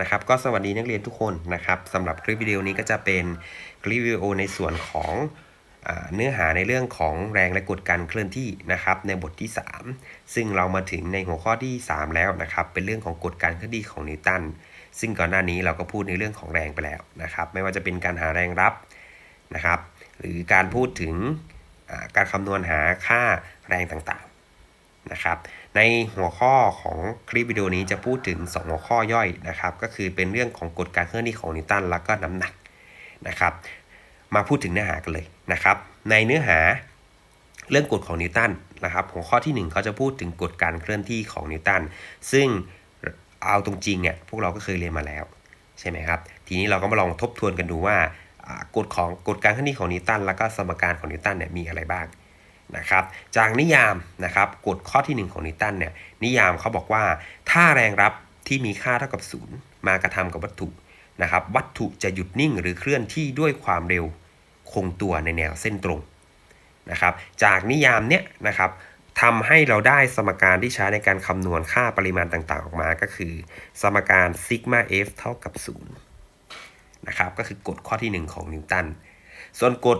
นะครับ ก็สวัสดีนักเรียนทุกคนนะครับสำหรับคลิปวิดีโอนี้ก็จะเป็นคลิปวิดีโอในส่วนของอเนื้อหาในเรื่องของแรงและกฎการเคลื่อนที่นะครับ ในบทที่ 3 ซึ่งเรามาถึงในหัวข้อที่ 3 แล้วนะครับ เป็นเรื่องของกฎการเคลื่อนที่ของนิวตันซึ่งก่อนหน้านี้เราก็พูดในเรื่องของแรงไปแล้วนะครับ ไม่ว่าจะเป็นการหาแรงรับนะครับ หรือการพูดถึงการคำนวณหาค่าแรงต่างๆนะครับ ในหัวข้อของคลิปวิดีโอนี้จะพูดถึง 2 หัวข้อย่อยนะครับ ก็คือเป็นเรื่องของกฎการเคลื่อนที่ของนิวตันแล้วก็น้ำหนักนะครับ มาพูดถึงเนื้อหากันเลยนะครับ ในเนื้อหาเรื่องกฎของนิวตันนะครับ หัวข้อที่ 1 เขาจะพูดถึงกฎการเคลื่อนที่ของนิวตันซึ่งเอาตรงจริงเนี่ยพวกเราก็เคยเรียนมาแล้วใช่ไหมครับ ทีนี้เราก็มาลองทบทวนกันดูว่ากฎของกฎการเคลื่อนที่ของนิวตันแล้วก็สมการของนิวตันเนี่ยมีอะไรบ้าง นะครับจากนิยามนะครับกฎข้อที่ 1 ของนิวตันเนี่ยนิยามเขาบอกว่า ถ้าแรงรับที่มีค่าเท่ากับศูนย์มากระทำกับวัตถุนะครับวัตถุจะหยุดนิ่งหรือเคลื่อนที่ด้วยความเร็วคงตัวในแนวเส้นตรงนะครับจากนิยามเนี้ยนะครับทำให้เราได้สมการที่ใช้ในการคำนวณค่าปริมาณต่างๆ ออกมาก็คือ สมการซิกมา f เท่ากับ0นะครับก็คือกฎข้อที่ 1 ของนิวตันส่วนกฎ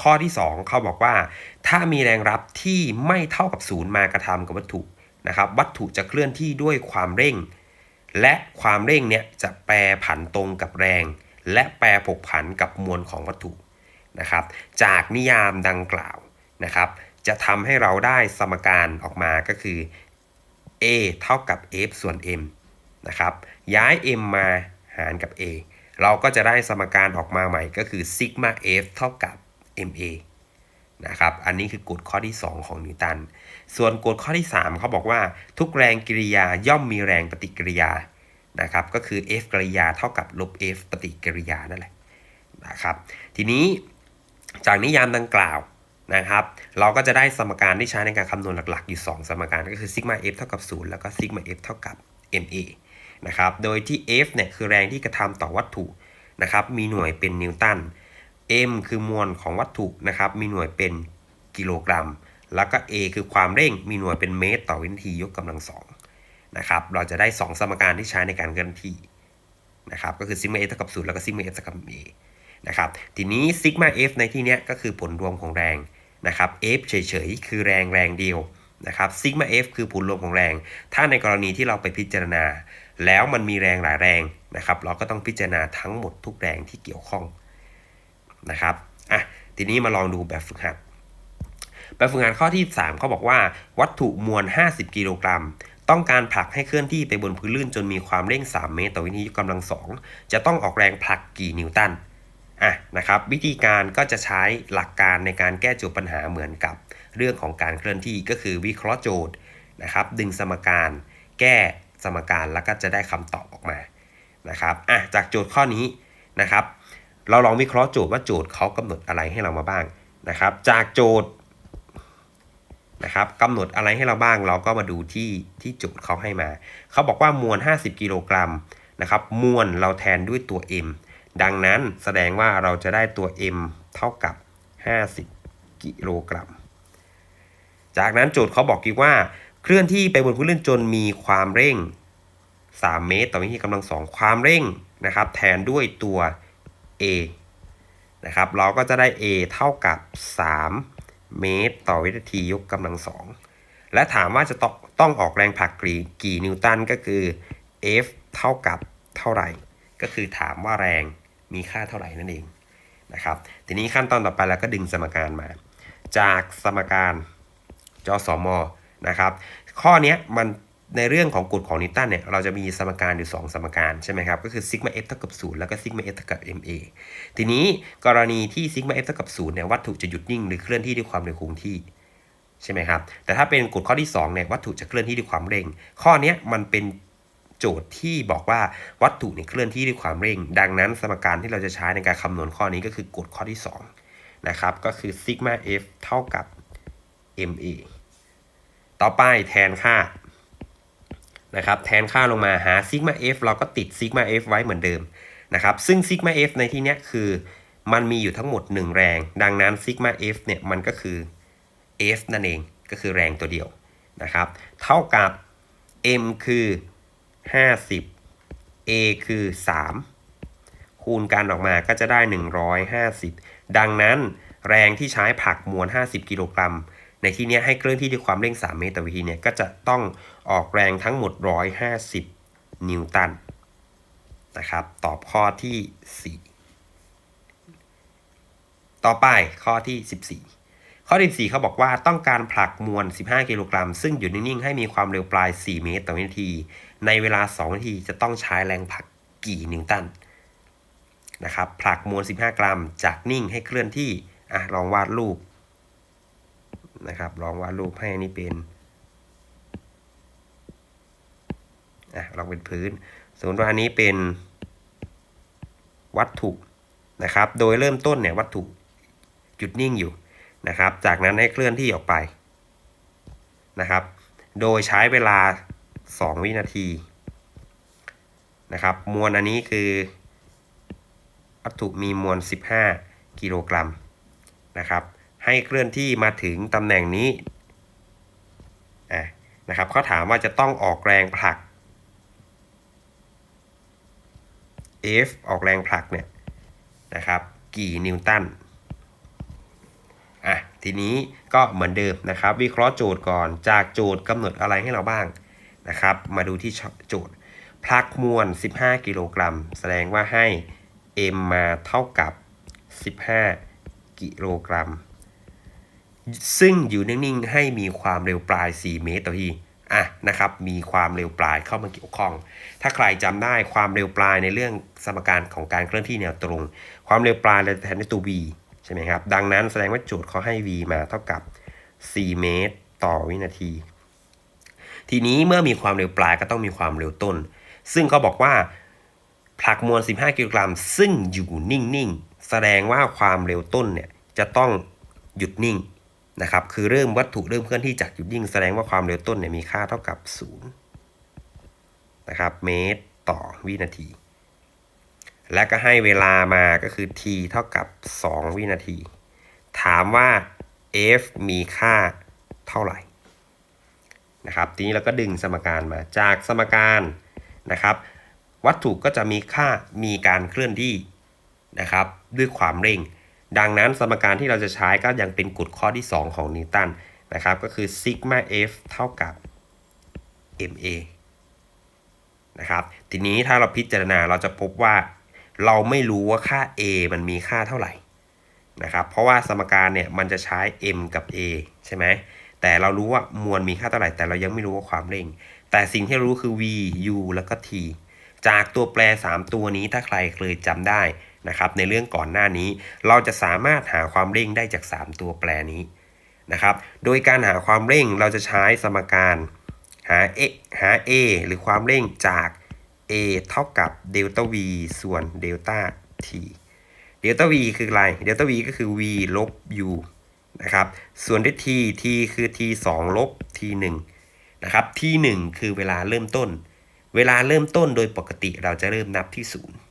ข้อที่ 2 เขาบอกว่า ถ้ามีแรงรับที่ไม่เท่ากับศูนย์มากระทำกับวัตถุนะครับวัตถุจะเคลื่อนที่ด้วยความเร่ง และความเร่งเนี่ยจะแปรผันตรงกับแรง และแปรผกผันกับมวลของวัตถุนะครับ จากนิยามดังกล่าวนะครับ จะทำให้เราได้สมการออกมาก็คือ a เท่ากับ f ส่วน m นะครับ ย้าย m มาหารกับ a เราก็จะได้สมการออกมาใหม่ก็คือ sigma f เท่ากับ ma นะครับ อันนี้คือกฎข้อที่ 2 ของนิวตัน ส่วนกฎข้อที่ 3 เขาบอกว่าทุกแรงกิริยาย่อมมีแรงปฏิกิริยา นะครับ ก็คือ F กริยาเท่ากับลบ F ปฏิกิริยานั่นแหละ นะครับ ทีนี้จากนิยามดังกล่าวนะครับ เราก็จะได้สมการที่ใช้ในการคำนวณหลักๆ อยู่ 2 สมการก็คือซิกมา F เท่ากับ 0 แล้วก็ซิกมา F เท่ากับ ma นะครับ โดยที่ F เนี่ยคือแรงที่กระทำต่อวัตถุนะครับ มีหน่วยเป็นนิวตัน m คือมวลของวัตถุนะครับ มีหน่วยเป็นกิโลกรัม แล้วก็ a คือความเร่ง มีหน่วยเป็นเมตร ต่อวินาทียกกำลังสองนะครับ เราจะได้ 2 สมการที่ใช้ในการเคลื่อนที่นะครับ ก็คือซิกมา f เท่ากับ0แล้วก็ซิกมา f เท่ากับ a นะครับ ทีนี้ซิกมา f ในที่นี้ก็คือผลรวมของแรงนะครับ f เฉยๆ คือแรงแรงเดียวนะครับซิกมา f คือผลรวมของแรง ถ้าในกรณีที่เราไปพิจารณา แล้วมันมีแรงหลายแรงนะครับ เราก็ต้องพิจารณาทั้งหมดทุกแรงที่เกี่ยวข้อง นะครับอะทีนี้มาลองดูแบบฝึกหัด แบบฝึกหัดข้อที่ 3เขาบอกว่า วัตถุมวล 50 กิโลกรัม ต้องการผลักให้เคลื่อนที่ไปบนพื้นลื่นจนมีความเร่ง 3 เมตร ต่อวินาทีกำลัง 2 จะต้องออกแรงผลักกี่นิวตันอะนะครับวิธีการก็จะใช้หลักการในการแก้โจทย์ปัญหาเหมือนกับเรื่องของการเคลื่อนที่ก็คือวิเคราะห์โจทย์นะครับดึงสมการแก้สมการแล้วก็จะได้คำตอบออกมานะครับอะจากโจทย์ข้อนี้นะครับ เราลองวิเคราะห์โจทย์ว่าโจทย์เขากำหนดอะไรให้เรามาบ้างนะครับ จากโจทย์นะครับกำหนดอะไรให้เราบ้างเราก็มาดูที่ที่โจทย์เขาให้มา เขาบอกว่ามวล 50 กิโลกรัมนะครับมวลเราแทนด้วยตัว m ดังนั้นแสดงว่าเราจะได้ตัว m เท่ากับ 50 กิโลกรัม จากนั้นโจทย์เขาบอกอีกว่า เคลื่อนที่ไปบนพื้นลื่นจนมีความเร่ง 3 เมตร ต่อวินาทีกำลังสองความเร่งนะครับ แทนด้วยตัว a นะครับเราก็จะได้ a เท่ากับ 3 เมตร ต่อวินาทียกกำลังสองและถามว่าจะต้องต้องออกแรงผลักกี่กี่นิวตันก็คือ F เท่ากับเท่าไหร่ ก็คือถามว่าแรงมีค่าเท่าไหร่นั่นเองนะครับทีนี้ขั้นตอนต่อไปเราก็ดึงสมการมา จากสมการจสมนะครับ ข้อนี้มัน ในเรื่องของกฎของนิวตันเนี่ยเราจะมีสมการอยู่ 2 สมการใช่ไหมครับ ก็คือซิกมา f เท่ากับ0แล้วก็ซิกมา f เท่ากับ ma ทีนี้กรณีที่ซิกมา f เท่ากับ0เนี่ยวัตถุจะหยุดนิ่งหรือเคลื่อนที่ด้วยความเร็วคงที่ใช่ไหมครับ แต่ถ้าเป็นกฎข้อที่2เนี่ยวัตถุจะเคลื่อนที่ด้วยความเร่ง ข้อนี้มันเป็นโจทย์ที่บอกว่าวัตถุเนี่ยเคลื่อนที่ด้วยความเร่ง ดังนั้นสมการที่เราจะใช้ในการคำนวณข้อนี้ก็คือกฎข้อที่2นะครับก็คือซิกมา f เท่ากับ ma ต่อไปแทนค่า นะครับแทนค่าลงมาหาซิกมา f เราก็ติดซิกมา f ไว้เหมือนเดิมนะครับซึ่งซิกมา f ในที่นี้คือมันมีอยู่ทั้งหมด 1 แรง ดังนั้นซิกมา f เนี่ยมันก็คือ f นั่นเองก็คือแรงตัวเดียวนะครับเท่ากับ m คือ 50 A คือ 3 คูณกันออกมาก็จะได้ 150 ดังนั้นแรงที่ใช้ผลักมวล 50 กิโลกรัม ในที่นี้ให้เคลื่อนที่ด้วยความเร่ง 3 เมตรต่อวินาทีเนี่ยก็จะต้องออกแรงทั้งหมด 150 นิวตันนะครับ ตอบข้อที่ 4 ต่อไปข้อที่ 14ข้อที่4เขาบอกว่าต้องการผลักมวล 15 กิโลกรัม ซึ่งอยู่นิ่ง ๆ ให้มีความเร็วปลาย 4 เมตรต่อวินาที ในเวลา 2 นาทีจะต้องใช้แรงผลักกี่นิวตันนะครับผลักมวล 15 กรัม จากนิ่งให้เคลื่อนที่อะลองวาดรูป นะครับ ลองวาดรูปให้อันนี้เป็นอะลองเป็นพื้นสมมติว่าอันนี้เป็นวัตถุนะครับ โดยเริ่มต้นเนี่ยวัตถุหยุดนิ่งอยู่นะครับ จากนั้นให้เคลื่อนที่ออกไปนะครับ โดยใช้เวลา 2 วินาทีนะครับ มวลอันนี้คือวัตถุมีมวล 15 กิโลกรัมนะครับ ให้เคลื่อนที่มาถึงตำแหน่งนี้นะครับเขาถามว่าจะต้องออกแรงผลัก F ออกแรงผลักเนี่ยนะครับกี่นิวตันอะทีนี้ก็เหมือนเดิมนะครับ วิเคราะห์โจทย์ก่อนจากโจทย์กำหนดอะไรให้เราบ้างนะครับ มาดูที่โจทย์ผลักมวล 15 กิโลกรัม แสดงว่าให้ m มาเท่ากับ 15 กิโลกรัม ซึ่งอยู่นิ่งๆ ให้มีความเร็วปลาย 4 เมตรต่อทีอะนะครับ มีความเร็วปลายเข้ามาเกี่ยวข้อง ถ้าใครจำได้ความเร็วปลายในเรื่องสมการของการเคลื่อนที่แนวตรง ความเร็วปลายเราจะแทนด้วยตัว v ใช่ไหมครับ ดังนั้นแสดงว่าโจทย์เขาให้ v มาเท่ากับ 4 เมตร ต่อวินาที ทีนี้เมื่อมีความเร็วปลายก็ต้องมีความเร็วต้น ซึ่งเขาบอกว่าผลักมวล 15 กิโลกรัม ซึ่งอยู่นิ่ง ๆ แสดงว่าความเร็วต้นเนี่ยจะต้องหยุดนิ่ง นะครับคือเริ่มวัตถุเริ่มเคลื่อนที่จากหยุดนิ่งแสดงว่าความเร็วต้นเนี่ยมีค่าเท่ากับ0นะครับเมตรต่อวินาที และก็ให้เวลามาก็คือ t เท่ากับ 2 วินาที ถามว่า f มีค่าเท่าไหร่นะครับทีนี้เราก็ดึงสมการมาจากสมการนะครับวัตถุก็จะมีค่ามีการเคลื่อนที่นะครับด้วยความเร่ง ดังนั้นสมการที่เราจะใช้ก็ยังเป็นกฎข้อที่ 2 ของนิวตันนะครับก็คือซิกมา f เท่ากับ ma นะครับทีนี้ถ้าเราพิจารณาเราจะพบว่า เราไม่รู้ว่าค่า a มันมีค่าเท่าไหร่นะครับเพราะว่าสมการเนี่ยมันจะใช้ m กับ a ใช่ไหมแต่เรารู้ว่ามวลมีค่าเท่าไหร่ แต่เรายังไม่รู้ว่าความเร่ง แต่สิ่งที่รู้คือ v u แล้วก็ t จากตัวแปร 3 ตัวนี้ถ้าใครเคยจำได้ นะครับในเรื่องก่อนหน้านี้ เราจะสามารถหาความเร่งได้จาก 3 ตัวแปรนี้นะครับโดยการหาความเร่งเราจะใช้สมการหา a หา a หรือความเร่งจาก a เท่ากับเดลต้า v ส่วนเดลต้า t เดลต้า v คืออะไรเดลต้า v ก็คือ v ลบ u นะครับส่วนด้วย t t คือ t 2 ลบ t 1นะครับ t 1คือเวลาเริ่มต้น เวลาเริ่มต้นโดยปกติเราจะเริ่มนับที่ 0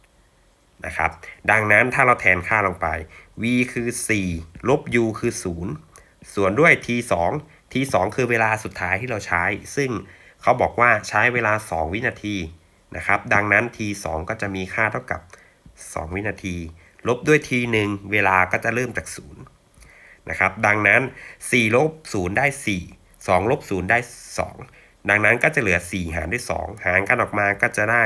นะครับ ดังนั้นถ้าเราแทนค่าลงไป v คือ 4 ลบ u คือ 0 ส่วนด้วย t 2 t 2คือเวลาสุดท้ายที่เราใช้ ซึ่งเขาบอกว่าใช้เวลา 2 วินาทีนะครับ ดังนั้น t 2ก็จะมีค่าเท่ากับ 2 วินาที ลบด้วย t 1เวลาก็จะเริ่มจาก 0 นะครับ ดังนั้น 4 ลบ 0 ได้ 4 2 ลบ 0 ได้ 2 ดังนั้นก็จะเหลือ 4 หารด้วย 2 หารกันออกมาก็จะได้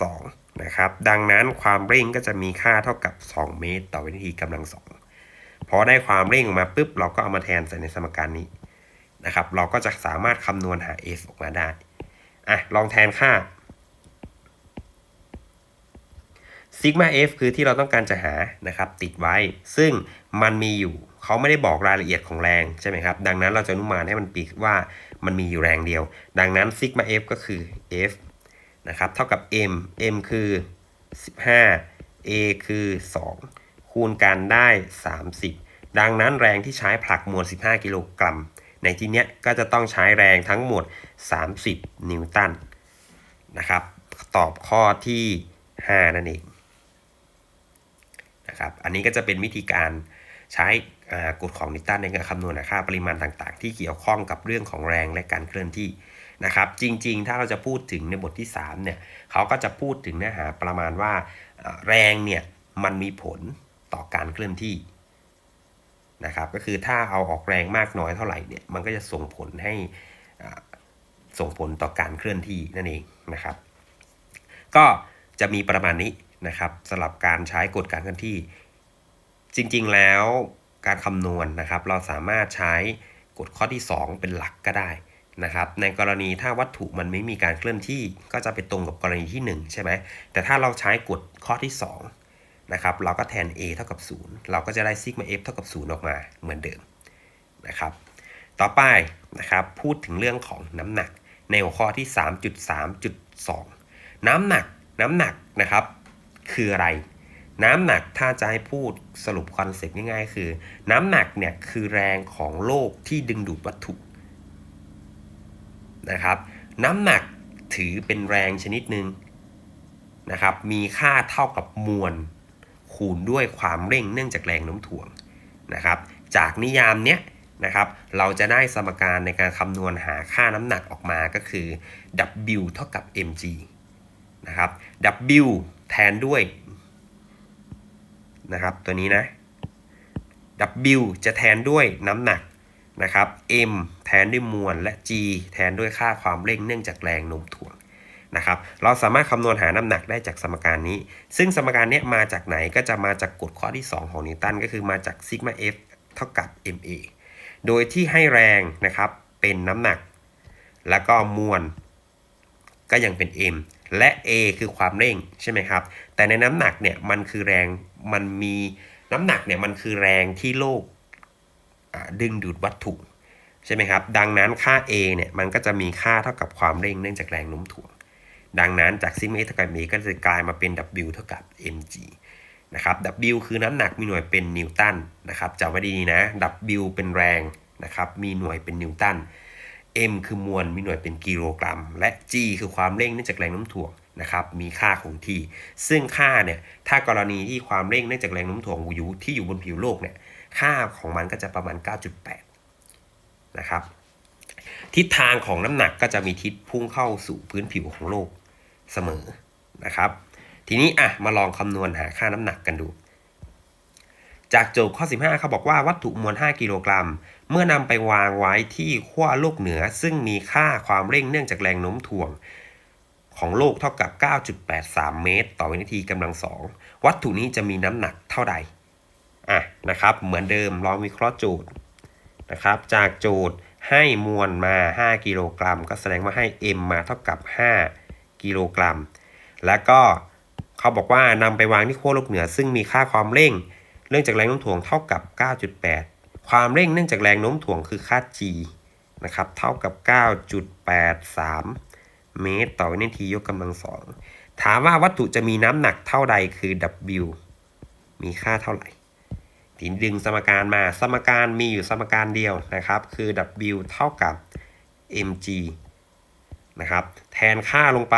2 นะครับ ดังนั้นความเร่งก็จะมีค่าเท่ากับ 2 เมตร ต่อวินาทีกำลัง2พอได้ความเร่งออกมาปุ๊บเราก็เอามาแทนใส่ในสมการนี้นะครับ เราก็จะสามารถคำนวณหา f ออกมาได้อะลองแทนค่าซิกมา f คือที่เราต้องการจะหานะครับ ติดไว้ ซึ่งมันมีอยู่เขาไม่ได้บอกรายละเอียดของแรงใช่ไหมครับ ดังนั้นเราจะนุมานให้มันปีกว่ามันมีอยู่แรงเดียว ดังนั้นซิกมา f ก็คือ f นะครับเท่ากับ m m คือ 15 a คือ 2 คูณกันได้ 30 ดังนั้นแรงที่ใช้ผลักมวล 15 กิโลกรัม ในที่นี้ก็จะต้องใช้แรงทั้งหมด 30 นิวตันนะครับตอบข้อที่ 5 นั่นเองนะครับอันนี้ก็จะเป็นวิธีการใช้กฎของนิวตันในการคำนวณค่าปริมาณต่างๆ ที่เกี่ยวข้องกับเรื่องของแรงและการเคลื่อนที่ นะครับจริงๆ ถ้าเราจะพูดถึงในบทที่3เนี่ยเขาก็จะพูดถึงเนื้อหาประมาณว่าแรงเนี่ยมันมีผลต่อการเคลื่อนที่นะครับก็คือถ้าเอาออกแรงมากน้อยเท่าไหร่เนี่ยมันก็จะส่งผลให้ส่งผลต่อการเคลื่อนที่นั่นเองนะครับ ก็จะมีประมาณนี้นะครับสำหรับการใช้กฎการเคลื่อนที่ จริงๆแล้วการคำนวณนะครับ เราสามารถใช้กฎข้อที่ 2 เป็นหลักก็ได้ นะครับในกรณีถ้าวัตถุมันไม่มีการเคลื่อนที่ก็จะไปตรงกับกรณีที่ 1 ใช่ไหมแต่ถ้าเราใช้กฎข้อที่2นะครับเราก็แทน a เท่ากับ 0 เราก็จะได้ซิกมา f เท่ากับ 0 ออกมาเหมือนเดิมนะครับต่อไปนะครับพูดถึงเรื่องของน้ำหนักในหัวข้อที่ 3.3.2 น้ำหนักน้ำหนักนะครับคืออะไร น้ำหนักถ้าจะให้พูดสรุปคอนเซ็ปต์ง่ายๆ คือ น้ำหนักเนี่ยคือแรงของโลกที่ดึงดูดวัตถุ นะครับ น้ำหนักถือเป็นแรงชนิดหนึ่งนะครับ มีค่าเท่ากับมวลคูณด้วยความเร่งเนื่องจากแรงโน้มถ่วงนะครับ จากนิยามเนี้ยนะครับ เราจะได้สมการในการคำนวณหาค่าน้ำหนักออกมาก็คือ W เท่ากับ mg นะครับ W แทนด้วยนะครับตัวนี้นะ W จะแทนด้วยน้ำหนักนะครับ M แทนด้วยมวลและ G แทนด้วยค่าความเร่งเนื่องจากแรงโน้มถ่วงนะครับ เราสามารถคำนวณหาน้ำหนักได้จากสมการนี้ ซึ่งสมการนี้มาจากไหนก็จะมาจากกฎข้อที่ 2 ของนิวตันก็คือมาจากซิกมา F เท่ากับ ma โดยที่ให้แรงนะครับเป็นน้ำหนัก แล้วก็มวลก็ยังเป็น m และ a คือความเร่งใช่ไหมครับ แต่ในน้ำหนักเนี่ยมันคือแรงมันมีน้ำหนักเนี่ยมันคือแรงที่โลกดึงดูดวัตถุ ใช่ไหมครับ ดังนั้นค่า a เนี่ยมันก็จะมีค่าเท่ากับความเร่งเนื่องจากแรงโน้มถ่วง ดังนั้นจากซิมเอเท่ากับ m ก็จะกลายมาเป็น w เท่ากับ mg นะครับ w คือน้ำหนักมีหน่วยเป็นนิวตันนะครับจำไว้ดีนะ w เป็นแรงนะครับมีหน่วยเป็นนิวตัน m คือมวลมีหน่วยเป็นกิโลกรัม และ g คือความเร่งเนื่องจากแรงโน้มถ่วงนะครับมีค่าคงที่ ซึ่งค่าเนี่ยถ้ากรณีที่ความเร่งเนื่องจากแรงโน้มถ่วงอยู่ที่อยู่บนผิวโลกเนี่ยค่าของมันก็จะประมาณ 9.8 นะครับทิศทางของน้ำหนักก็จะมีทิศพุ่งเข้าสู่พื้นผิวของโลกเสมอนะครับ ทีนี้อะมาลองคำนวณหาค่าน้ำหนักกันดู จากโจทย์ข้อ 15 เขาบอกว่าวัตถุมวล 5 กิโลกรัม เมื่อนำไปวางไว้ที่ขั้วโลกเหนือ ซึ่งมีค่าความเร่งเนื่องจากแรงโน้มถ่วง ของโลกเท่ากับ 9.83 เมตร ต่อวินาทีกำลังสองวัตถุนี้จะมีน้ำหนักเท่าใดอะนะครับ เหมือนเดิมลองวิเคราะห์โจทย์ นะครับ จากโจทย์ให้มวลมา 5 กิโลกรัม ก็แสดงว่าให้ m มาเท่ากับ 5 กิโลกรัม แล้วก็เขาบอกว่านำไปวางที่ขั้วโลกเหนือ ซึ่งมีค่าความเร่งเนื่องจากแรงโน้มถ่วงเท่ากับ 9.8 ความเร่งเนื่องจากแรงโน้มถ่วงคือค่า g นะครับ เท่ากับ 9.83 เมตร ต่อวินาทียกกำลังสอง ถามว่าวัตถุจะมีน้ำหนักเท่าใดคือ w มีค่าเท่าไหร่ ทีนี้ดึงสมการมา สมการมีอยู่สมการเดียวนะครับ คือ w เท่ากับ mg นะครับ แทนค่าลงไป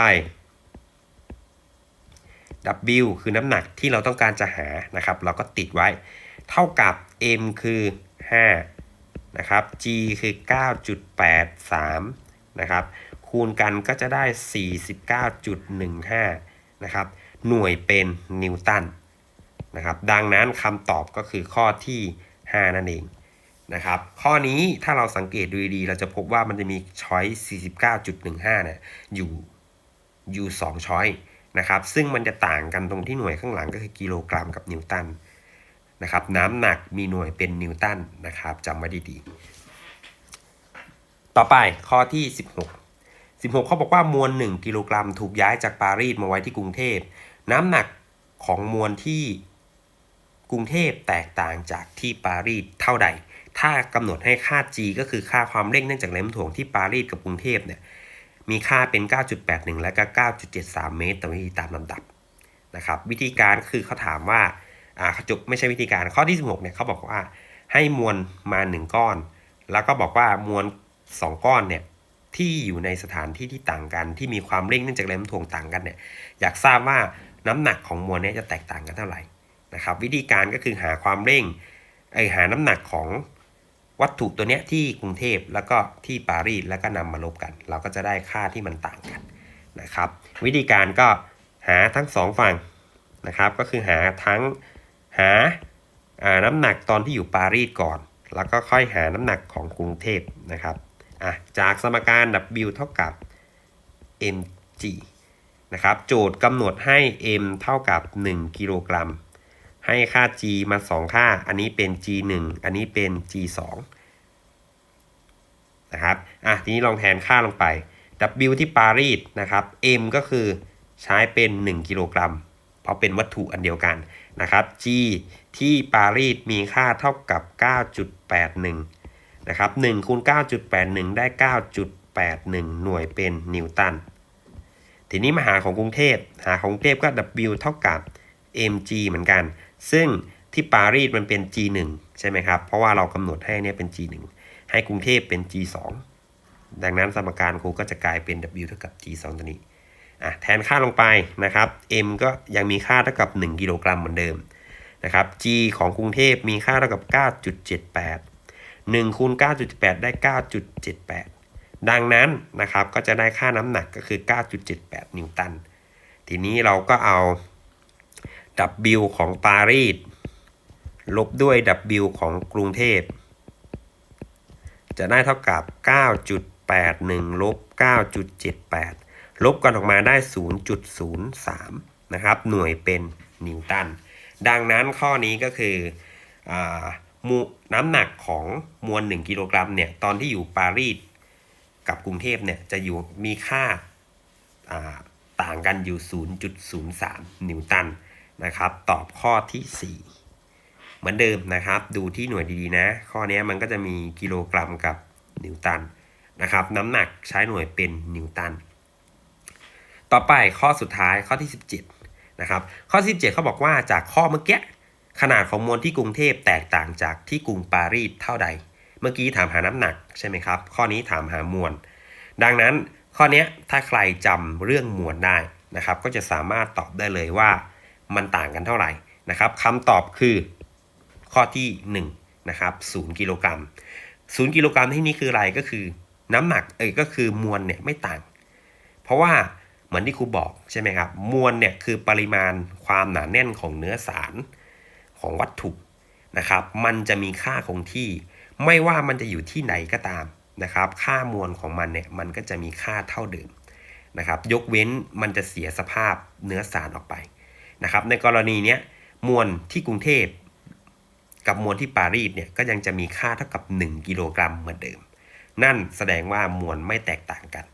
w คือน้ำหนักที่เราต้องการจะหานะครับ เราก็ติดไว้ เท่ากับ m คือ 5 นะครับ g คือ 9.83 นะครับ คูณกันก็จะได้ 49.15 นะครับ หน่วยเป็นนิวตัน นะครับ ดังนั้นคำตอบก็คือข้อที่ 5 นั่นเองนะครับ ข้อนี้ถ้าเราสังเกตดูดีๆเราจะพบว่ามันจะมีช้อย49.15เนี่ยอยู่อยู่ 2 ช้อยนะครับ ซึ่งมันจะต่างกันตรงที่หน่วยข้างหลังก็คือกิโลกรัมกับนิวตันนะครับน้ำหนักมีหน่วยเป็นนิวตันนะครับจำไว้ดีๆ ต่อไปข้อที่ 16 16เขาบอกว่ามวล 1 กิโลกรัมถูกย้ายจากปารีสมาไว้ที่กรุงเทพ น้ำหนักของมวลที่ กรุงเทพแตกต่างจากที่ปารีสเท่าใด ถ้ากำหนดให้ค่า g ก็คือค่าความเร่งเนื่องจากแรงโน้มถ่วงที่ปารีสกับกรุงเทพเนี่ยมีค่าเป็น 9.81 และก็ 9.73 เมตรต่อวินาทีตามลำดับนะครับวิธีการคือเขาถามว่าอ่าจบไม่ใช่วิธีการข้อที่ 16เนี่ยเขาบอกว่าให้มวลมา 1 ก้อน แล้วก็บอกว่ามวล 2 ก้อนเนี่ยที่อยู่ในสถานที่ที่ต่างกัน ที่มีความเร่งเนื่องจากแรงโน้มถ่วงต่างกันเนี่ยอยากทราบว่าน้ำหนักของมวลเนี่ยจะแตกต่างกันเท่าไหร่ นะครับ วิธีการก็คือหาความเร่งไอหาน้ำหนักของวัตถุตัวเนี้ยที่กรุงเทพแล้วก็ที่ปารีสแล้วก็นำมาลบกัน เราก็จะได้ค่าที่มันต่างกันนะครับ วิธีการก็หาทั้งสองฝั่งนะครับ ก็คือหาทั้งหาอ่าน้ำหนักตอนที่อยู่ปารีสก่อน แล้วก็ค่อยหาน้ำหนักของกรุงเทพนะครับอะจากสมการ W เท่ากับ mg นะครับ โจทย์กำหนดให้ m เท่ากับ 1 กิโลกรัม ให้ค่า g มา 2 ค่า อันนี้เป็น g 1อันนี้เป็น g 2นะครับ อะ ทีนี้ลองแทนค่าลงไป w ที่ปารีสนะครับ m ก็คือใช้เป็น 1 กิโลกรัม เพราะเป็นวัตถุอันเดียวกันนะครับ g ที่ปารีสมีค่าเท่ากับ 9.81 นะครับ1คูณ9.81 ได้ 9.81 หน่วยเป็นนิวตัน ทีนี้มาหาของกรุงเทพ หาของกรุงเทพก็ W เท่ากับ mg เหมือนกัน ซึ่งที่ปารีสมันเป็น g 1 ใช่ไหมครับ เพราะว่าเรากำหนดให้เนี่ยเป็น g 1 ให้กรุงเทพเป็น g 2 ดังนั้นสมการครูก็จะกลายเป็น W เท่ากับ g 2 ตัวนี้อะแทนค่าลงไปนะครับ m ก็ยังมีค่าเท่ากับ 1 กิโลกรัมเหมือนเดิมนะครับ g ของกรุงเทพมีค่าเท่ากับ 9.78 1คูณ9.78 ได้ 9.78 ดังนั้นนะครับก็จะได้ค่าน้ำหนักก็คือ 9.78 นิวตัน ทีนี้เราก็เอา W ของปารีสลบด้วย W ของกรุงเทพ จะได้เท่ากับ 9.81 ลบ 9.78 ลบกันออกมาได้ 0.03 นะครับ หน่วยเป็นนิวตัน ดังนั้นข้อนี้ก็คืออน้ำหนักของมวล 1 กิโลกรัมเนี่ย ตอนที่อยู่ปารีสกับกรุงเทพเนี่ย จะอยู่มีค่าอ่าต่างกันอยู่ 0.03 นิวตัน นะครับ ตอบข้อที่ 4 เหมือนเดิมนะครับ ดูที่หน่วยดีๆนะ ข้อนี้มันก็จะมีกิโลกรัมกับนิวตันนะครับ น้ำหนักใช้หน่วยเป็นนิวตัน ต่อไปข้อสุดท้ายข้อที่ 17 นะครับ ข้อ 17เขาบอกว่าจากข้อเมื่อกี้ขนาดของมวลที่กรุงเทพแตกต่างจากที่กรุงปารีสเท่าใด เมื่อกี้ถามหาน้ำหนักใช่ไหมครับ ข้อนี้ถามหามวล ดังนั้นข้อนี้ถ้าใครจำเรื่องมวลได้นะครับ ก็จะสามารถตอบได้เลยว่า มันต่างกันเท่าไหร่นะครับคำตอบคือข้อที่1นะครับ0กิโลกรัม0กิโลกรัมที่นี่คืออะไรก็คือน้ำหนักเอ้ยก็คือมวลเนี่ยไม่ต่าง เพราะว่าเหมือนที่ครูบอกใช่ไหมครับมวลเนี่ยคือปริมาณความหนาแน่นของเนื้อสารของวัตถุนะครับ มันจะมีค่าคงที่ ไม่ว่ามันจะอยู่ที่ไหนก็ตามนะครับ ค่ามวลของมันเนี่ยมันก็จะมีค่าเท่าเดิมนะครับ ยกเว้นมันจะเสียสภาพเนื้อสารออกไป นะครับในกรณีนี้มวลที่กรุงเทพกับมวลที่ปารีสเนี่ยก็ยังจะมีค่าเท่ากับ 1 กิโลกรัมเหมือนเดิม นั่นแสดงว่ามวลไม่แตกต่างกัน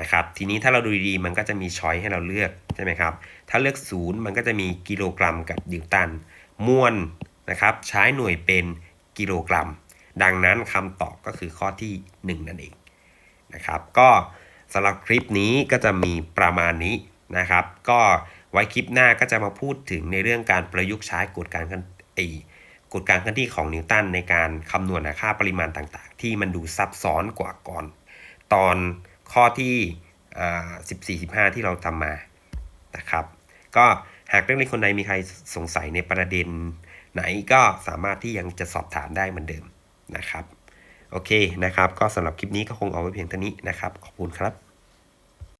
นะครับทีนี้ถ้าเราดูดีๆมันก็จะมีช้อยให้เราเลือกใช่ไหมครับถ้าเลือกศูนย์มันก็จะมีกิโลกรัมกับนิวตันมวลนะครับใช้หน่วยเป็นกิโลกรัม ดังนั้นคำตอบก็คือข้อที่ 1 นั่นเองนะครับก็สำหรับคลิปนี้ก็จะมีประมาณนี้นะครับ ก็ ไว้คลิปหน้าก็จะมาพูดถึงในเรื่องการประยุกต์ใช้กฎการเคลื่อนไอกฎการเคลื่อนที่ของนิวตันในการคำนวณค่าปริมาณต่างๆ ที่มันดูซับซ้อนกว่าก่อน ตอนข้อที่ 14 15 ที่เราทำมานะครับ ก็หากนักเรียนคนใดมีใครสงสัยในประเด็นไหนก็สามารถที่ยังจะสอบถามได้เหมือนเดิมนะครับ โอเคนะครับ ก็สำหรับคลิปนี้ก็คงเอาไว้เพียงเท่านี้นะครับ ขอบคุณครับ